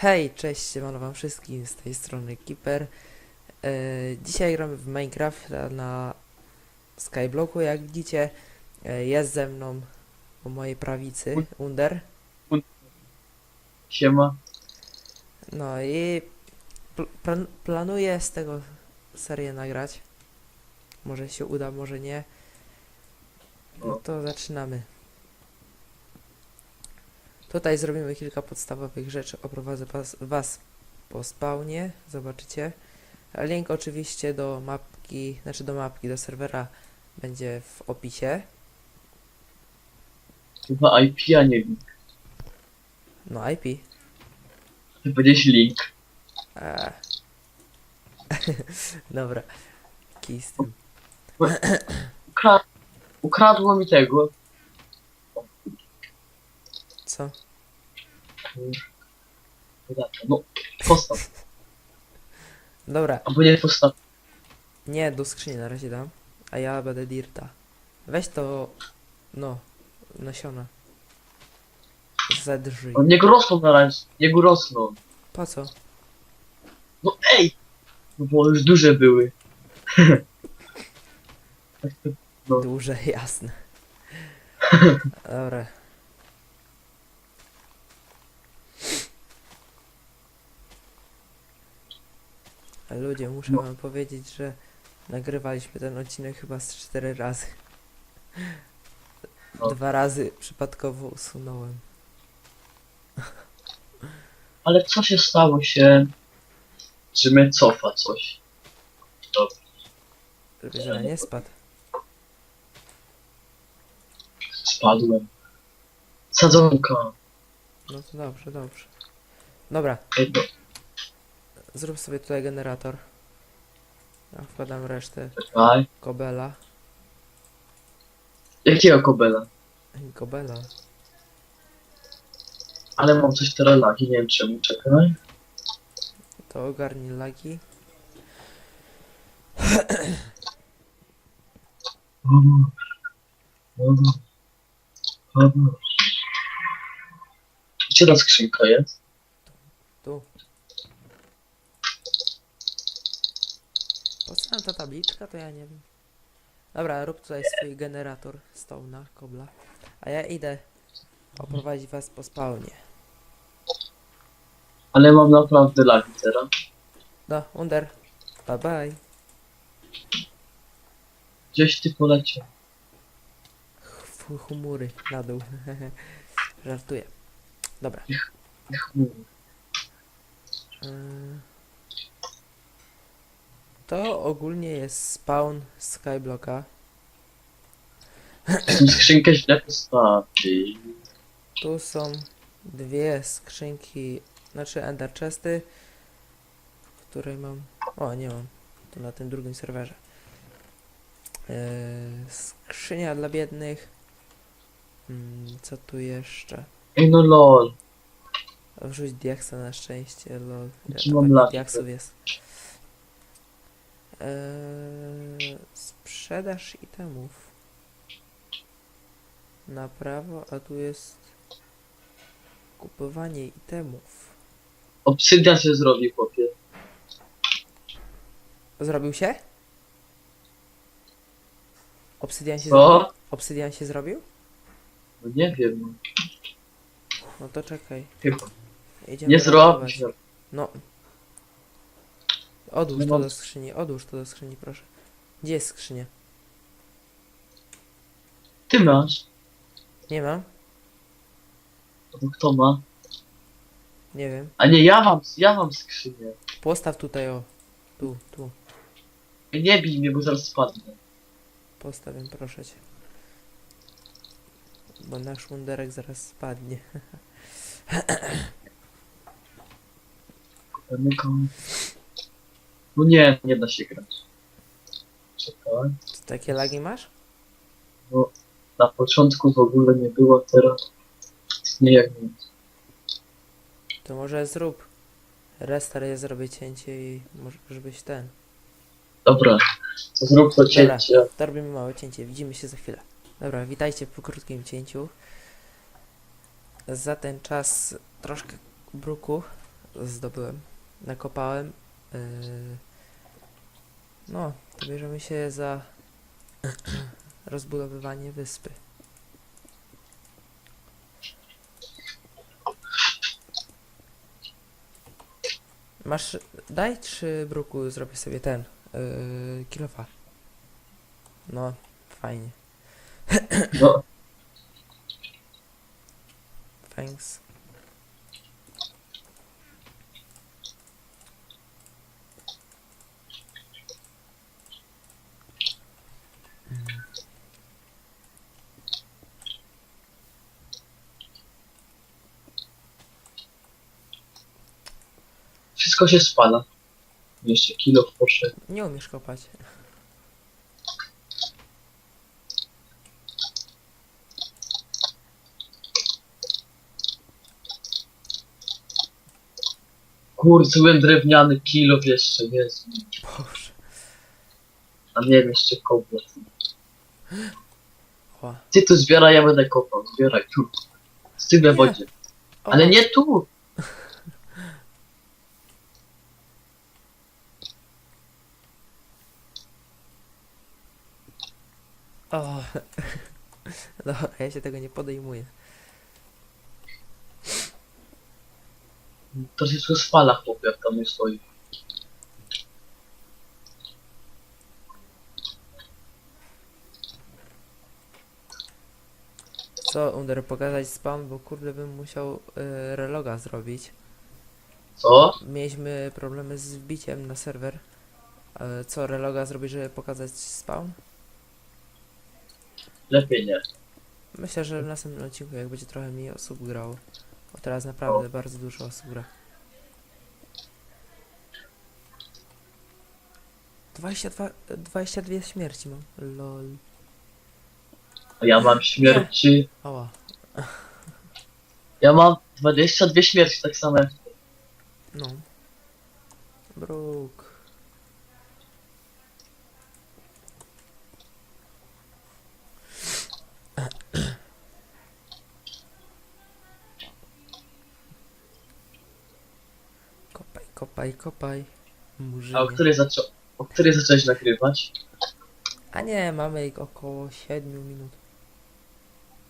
Hej, cześć, siemano wam wszystkim, z tej strony Keeper. E, dzisiaj gramy w Minecrafta na Skyblocku, jak widzicie. E, jest ze mną po mojej prawicy Under. Siema. No i pl plan planuję z tego serię nagrać. Może się uda, może nie. No to zaczynamy. Tutaj zrobimy kilka podstawowych rzeczy. Oprowadzę was, was po spawnie, zobaczycie. Link oczywiście do mapki, znaczy do mapki, do serwera będzie w opisie. Chyba IP, a nie link. No IP. Ty powiedziałeś link. Eee. Dobra. Kij z tym. Ukra ukradło mi tego. Co? No, postaw. Dobra, Albo nie postaw. nie, do skrzyni na razie dam. A ja będę dirta. Weź to, no, nasiona. Zedrzyj. No, niech rosną na razie. Niech rosną. Po co? No ej! No bo już duże były. No. Duże, jasne. Dobra. Ludzie, muszę No. wam powiedzieć, że nagrywaliśmy ten odcinek chyba z cztery razy. No. Dwa razy przypadkowo usunąłem. Ale co się stało się, że mnie cofa coś? Żeby że nie spadł. Spadłem. Sadzonka. No to dobrze, dobrze. Dobra, Ej, no, zrób sobie tutaj generator. Ja wkładam resztę czekaj. kobela. Jakiego kobela? Kobela. Ale mam coś teraz lagi, nie wiem czemu, czekaj. To ogarnij lagi. Gdzie ta skrzynka jest? Tu. Ta tabliczka, to ja nie wiem. Dobra, rób tutaj swój generator stołna, kobla. A ja idę oprowadzić was po spawnie. Ale mam naprawdę lagi teraz. No, Under. Bye bye. Gdzieś ty poleciał. Ch- Chmury na dół. Żartuję. Dobra. Chmury. Yy. To ogólnie jest spawn Skyblocka. Skrzynkę źle postawić. Tu są dwie skrzynki, znaczy ender chesty, w której mam, o nie mam, to na tym drugim serwerze. Yy, skrzynia dla biednych. Mm, co tu jeszcze? Ej no lol. Wrzuć diaksa na szczęście, lol. Ja- mam takich lat? diaksów jest. Eee, sprzedaż itemów. Na prawo, a tu jest kupowanie itemów. Obsydian się zrobi, chłopie. Zrobił się? Obsydian się zrobił? Co? Obsydian się zrobił? No nie wiem. no. No to czekaj. Chyba. Idziemy Nie zrobi ratować. się. No. Odłóż to do skrzyni, odłóż to do skrzyni, proszę. Gdzie jest skrzynia? Ty masz. Nie mam? No kto ma? Nie wiem. A nie, ja mam, ja mam skrzynię. Postaw tutaj o. Tu, tu. Nie bij mnie, bo zaraz spadnę. Postawię, proszę cię. Bo nasz munderek zaraz spadnie. Koperniką. No nie, nie da się grać. Czekaj. Co, takie lagi masz? Na początku w ogóle nie było, teraz nie jak nic. To może zrób. Restart, ja zrobię cięcie i może żebyś ten. Dobra, to zrób to Dobra. cięcie. To robimy małe cięcie, widzimy się za chwilę. Dobra, witajcie po krótkim cięciu. Za ten czas troszkę bruku zdobyłem. Nakopałem. Yy, no, to bierzemy się za rozbudowywanie wyspy. Masz, daj trzy bruku, zrobię sobie ten, yy, kilofa. No, fajnie. No, Thanks. Wszystko się spala. Jeszcze kilo w. Nie umiesz kopać. Kurde, byłem drewniany kilo jeszcze, jest. Boże. A nie wiem, jeszcze koblet. Ła. Ty tu zbieraj, ja będę kopał. Zbieraj tu. Z tym Nie. wodzie. O, Ale nie tu! O. Dobra, ja się tego nie podejmuję. To się tu spala chłop, jak tam nie stoi. Co, Under, pokazać spam, bo kurde bym musiał y, reloga zrobić. Co? Mieliśmy problemy z wbiciem na serwer. Co, reloga zrobić, żeby pokazać spawn? Lepiej nie. Myślę, że w następnym odcinku, jak będzie trochę mniej osób grało. Bo teraz naprawdę bardzo dużo osób gra. 22, 22 śmierci mam. Lol. A ja mam śmierci. Ała. Ja mam 22 śmierci, tak samo. No. Bruk. Kopaj, kopaj. Murzynie. A o której, zaczą... o której zacząłeś nagrywać? A nie, mamy ich około 7 minut.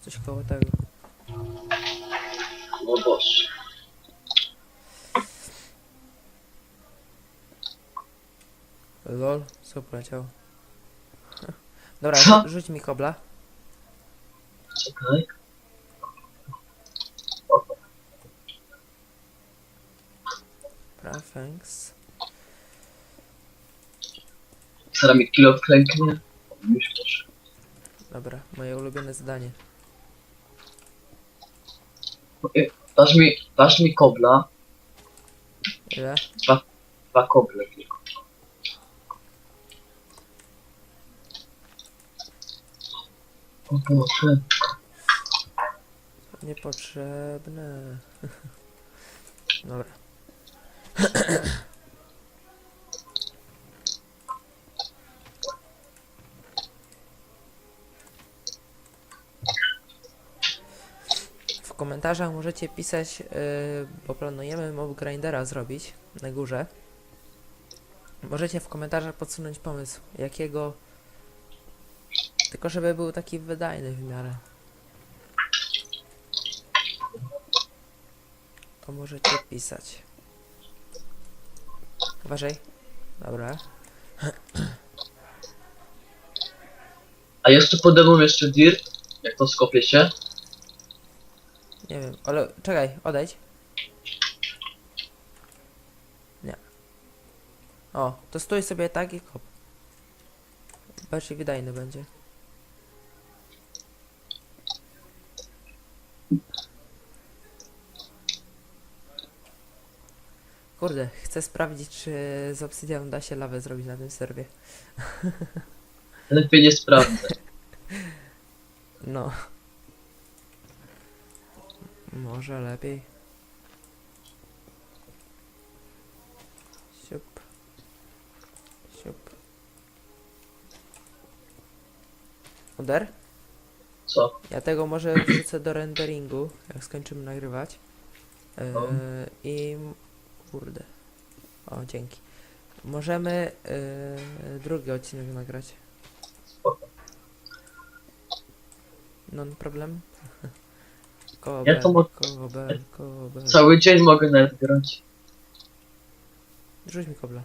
Coś koło tego. O Boże. Lol, co poleciał? Dobra, Co? rzu- rzuć mi kobla. Czekaj. Dobra, thanks. Mi kilo wklęknie. Już proszę. Dobra, moje ulubione zadanie. Dasz mi, dasz mi kobla. Ile? Dwa koble tylko. O Boże. Niepotrzebne. Dobra. W komentarzach możecie pisać, yy, bo planujemy mob grindera zrobić na górze. Możecie w komentarzach podsunąć pomysł, jakiego. Tylko żeby był taki wydajny w miarę. To możecie pisać. Uważaj. Dobra. A jeszcze pode mną jeszcze dirt. Jak to skopie się. Nie wiem, ale czekaj, odejdź. Nie. O, to stój sobie tak i kop. Bardziej wydajny będzie. Kurde, chcę sprawdzić, czy z obsydianu da się lawę zrobić na tym serwie. Lepiej nie sprawdzę. No. Może lepiej. Siup. Siup. Uder? Co? Ja tego może wrzucę do renderingu, jak skończymy nagrywać. Yy. I Kurde. O, dzięki. Możemy yy, drugi odcinek nagrać. Spoko. No problem. Kobel, Ja to mo-. Cały dzień mogę nawet grać. Rzuć mi kobla.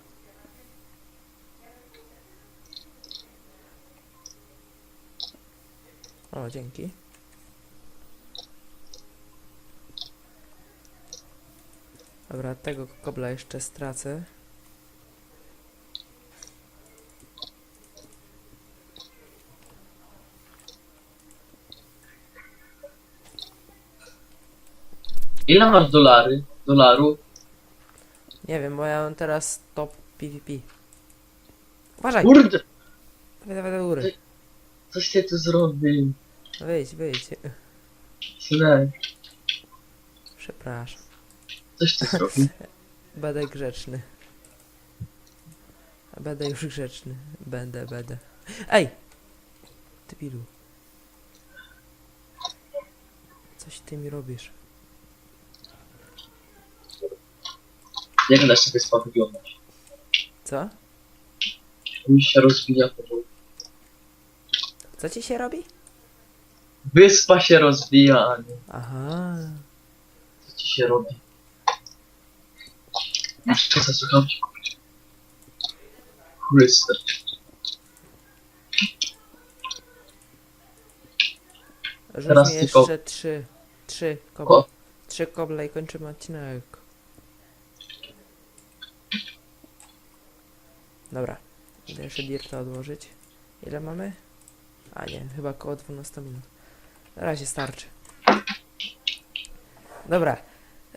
O, dzięki. Dobra, tego kobla jeszcze stracę. Ile masz dolary? Dolarów? Nie wiem, bo ja mam teraz top PvP. Uważaj! Kurde, Dawaj, dawaj do góry. coś ty tu zrobił. Wyjdź, wyjdź. Synek, Przepraszam. Coś ty zrobił. Będę grzeczny. Będę już grzeczny. Będę, będę. Ej! Ty pilu. Coś ty mi robisz. Jak da się wyspa wyglądać? Co? Mi się rozwija powoli. Co ci się robi? Wyspa się rozwija, a nie Aha. co ci się robi. Muszę zasłuchać kupić. Chryste. Rzuć Teraz mi tylko- jeszcze trzy. Trzy koble. Ko- Trzy koble i kończymy odcinek. Dobra. Idę jeszcze dirta odłożyć. Ile mamy? A nie, chyba około 12 minut. Na razie starczy. Dobra.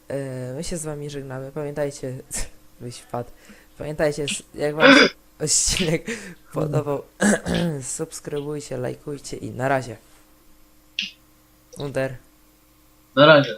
Yy, my się z wami żegnamy. Pamiętajcie, byś wpadł. Pamiętajcie, jak wam się odcinek podobał, subskrybujcie, lajkujcie i na razie. Under. Na razie.